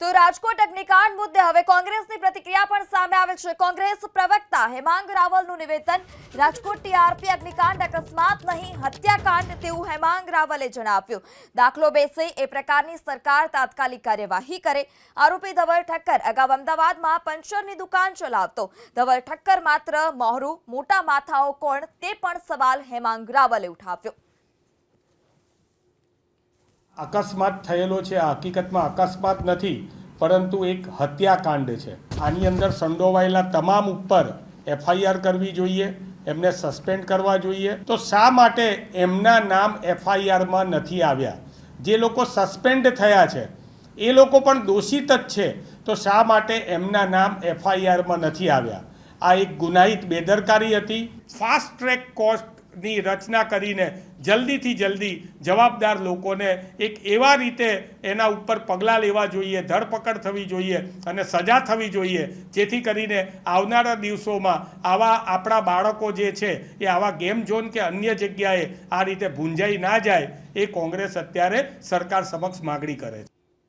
તો રાજકોટ અગ્નિકાંડ મુદ્દે હવે કોંગ્રેસની પ્રતિક્રિયા પણ સામે આવેલ છે. કોંગ્રેસ પ્રવક્તા હેમાંગ રાવલનું નિવેદન, રાજકોટ ટીઆરપી અગ્નિકાંડ અકસ્માત નહીં, હત્યાકાંડ તેવું હેમાંગ રાવલે જણાવ્યું. દાખલો બેસે, એ પ્રકારની સરકાર તાત્કાલિક કાર્યવાહી કરે. આરોપી ધવલ ઠક્કર અગાઉ અમદાવાદમાં પંચરની દુકાન ચલાવતો. ધવલ ઠક્કર માત્ર મોહરું, મોટા માથાઓ કોણ તે પણ સવાલ હેમાંગ રાવલે ઉઠાવ્યો. અકસ્માત થયેલો છે. આ હકીકતમાં અકસ્માત નથી, પરંતુ એક હત્યાકાંડ છે. આની અંદર સંડોવાયેલા તમામ ઉપર એફઆઈઆર કરવી જોઈએ, એમને સસ્પેન્ડ કરવા જોઈએ. તો શા માટે એમના નામ એફઆઈઆરમાં નથી આવ્યા? જે લોકો સસ્પેન્ડ થયા છે, એ લોકો પણ દોષિત જ છે. તો શા માટે એમના નામ એફઆઈઆરમાં નથી આવ્યા? આ એક ગુનાહિત બેદરકારી હતી. ફાસ્ટ ટ્રેક કોર્ટની રચના કરીને જલ્દીથી જલ્દી જવાબદાર લોકોને એક એવા રીતે એના ઉપર પગલાં લેવા જોઈએ, ધરપકડ થવી જોઈએ અને સજા થવી જોઈએ, જેથી કરીને આવનારા દિવસોમાં આવા આપણા બાળકો જે છે, એ આવા ગેમ ઝોન કે અન્ય જગ્યાએ આ રીતે ભૂંજાઈ ના જાય, એ કોંગ્રેસ અત્યારે સરકાર સમક્ષ માગણી કરે છે.